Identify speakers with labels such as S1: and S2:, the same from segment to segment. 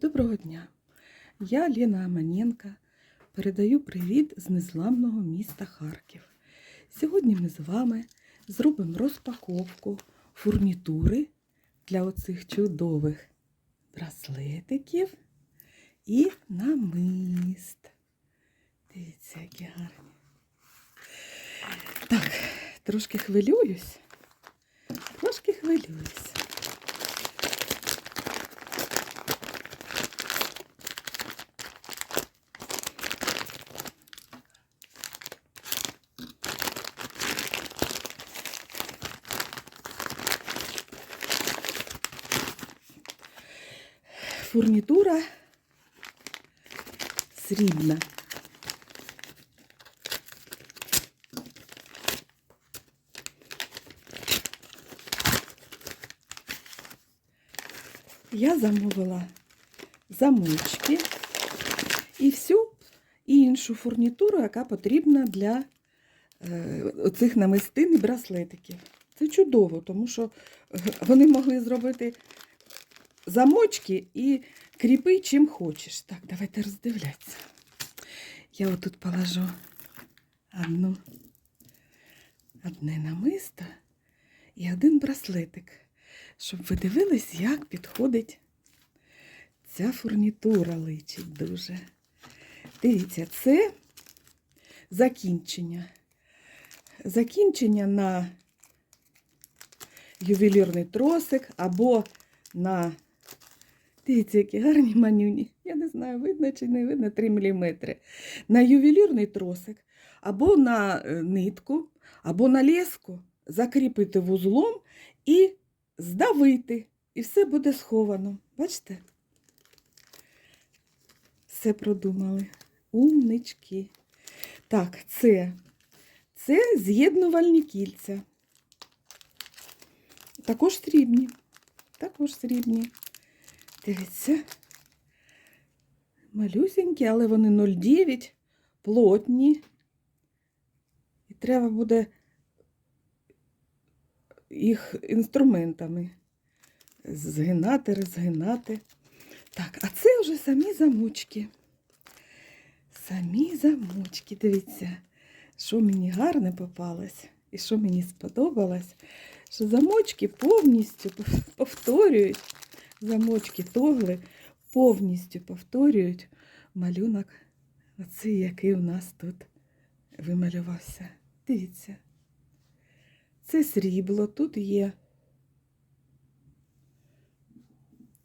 S1: Доброго дня! Я Лена Аманенка. Передаю привіт з незламного міста Харків. Сьогодні ми з вами зробимо розпаковку фурнітури для оцих чудових браслетиків і намист. Дивіться, які гарні. Так, трошки хвилююсь. Трошки хвилююсь. Фурнітура срібна. Я замовила замочки і всю іншу фурнітуру, яка потрібна для е, оцих намистин і браслетиків. Це чудово, тому що е, вони могли зробити замочки і кріпи чим хочеш. Так, давайте роздивлятися. Я отут положу одну, одне намисто і один браслетик, щоб ви дивились, як підходить ця фурнітура личить дуже. Дивіться, це закінчення. Закінчення на ювелірний тросик або на Дивіться, які гарні манюні. Я не знаю, видно чи не видно 3 мм. На ювелірний тросик, або на е, нитку, або на леску закріпити вузлом і здавити. І все буде сховано. Бачите? Все продумали. Умнички. Так, це, це з'єднувальні кільця. Також срібні. Також срібні. Дивіться. Малюсенькі, але вони 0,9, плотні. І треба буде їх інструментами згинати, розгинати. Так, а це вже самі замочки. Самі замочки. Дивіться, що мені гарне попалось і що мені сподобалось, що замочки повністю повторюють замочки тогли повністю повторюють малюнок, оцей, який у нас тут вималювався. Дивіться, це срібло, тут є.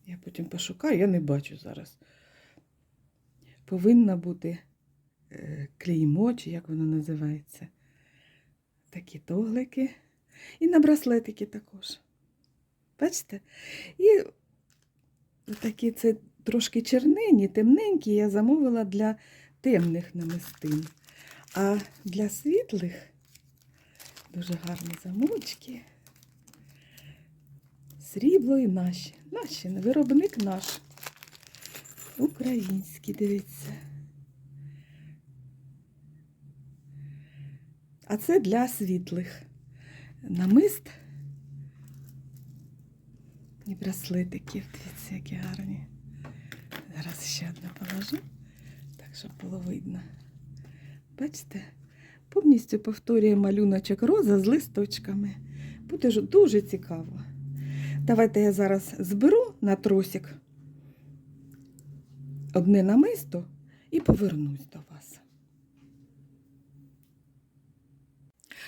S1: Я потім пошукаю, я не бачу зараз. Повинна бути е, клеймо, чи як воно називається. Такі тоглики. І на браслетики також. Бачите? І такі це трошки чернені, темненькі я замовила для темних намистин. А для світлих дуже гарні замочки. Срібло і наші. Наші, виробник наш. Український, дивіться. А це для світлих намист. І браслетиків, дивіться, які гарні. Зараз ще одне положу, так, щоб було видно. Бачите? Повністю повторює малюночок роза з листочками. Буде ж дуже цікаво. Давайте я зараз зберу на тросик одне намисто і повернусь до вас.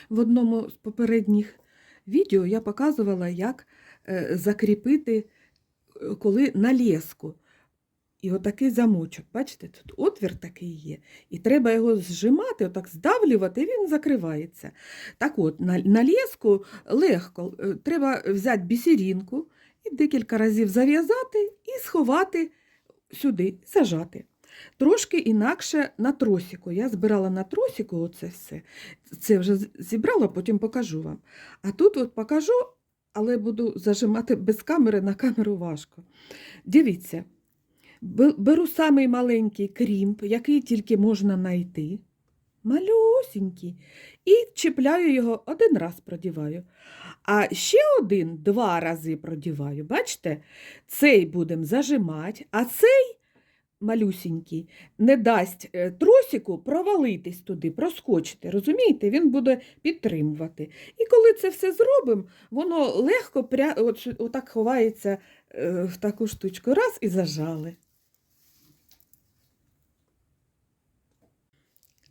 S1: В одному з попередніх відео я показувала, як закріпити, е, коли на леску. І отакий замочок, бачите, тут отвір такий є. І треба його зжимати, отак здавлювати, і він закривається. Так от, на, на леску легко, е, треба взяти бісерінку і декілька разів зав'язати і сховати сюди, зажати. Трошки інакше на тросіку. Я збирала на тросіку оце все. Це вже зібрала, потім покажу вам. А тут от покажу, але буду зажимати без камери, на камеру важко. Дивіться, беру самий маленький крімп, який тільки можна знайти. малюсінький. І чіпляю його один раз продіваю. А ще один два рази продіваю. Бачите? Цей будемо зажимати, а цей малюсінький не дасть е, тросику провалитись туди, проскочити. Розумієте? Він буде підтримувати. І коли це все зробимо, воно легко пря... от, отак ховається е, в таку штучку. Раз і зажали.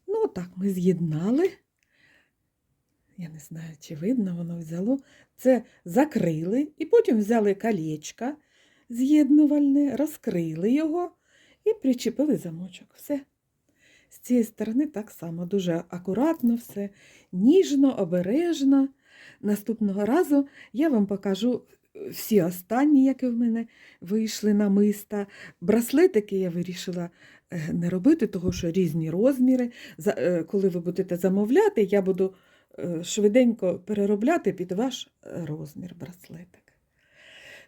S1: Ну, так, ми з'єднали. Я не знаю, чи видно, воно взяло. Це закрили і потім взяли колечко з'єднувальне, розкрили його і причепили замочок. Все. З цієї сторони так само, дуже акуратно все, ніжно, обережно. Наступного разу я вам покажу всі останні, які в мене вийшли на миста. Браслетики я вирішила е, не робити, тому що різні розміри. Е, Коли ви будете замовляти, я буду е, швиденько переробляти під ваш розмір браслетик.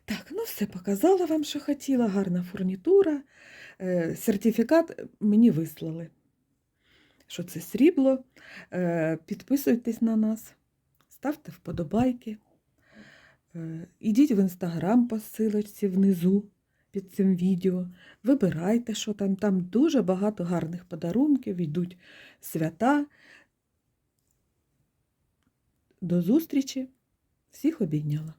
S1: Так, ну все, показала вам, що хотіла, гарна фурнітура. Е, Сертифікат мені вислали, що це срібло. Е, Підписуйтесь на нас, ставте вподобайки. Е, Ідіть в інстаграм по ссилочці внизу під цим відео. Вибирайте, що там. Там дуже багато гарних подарунків, йдуть свята. До зустрічі! Всіх обійняла!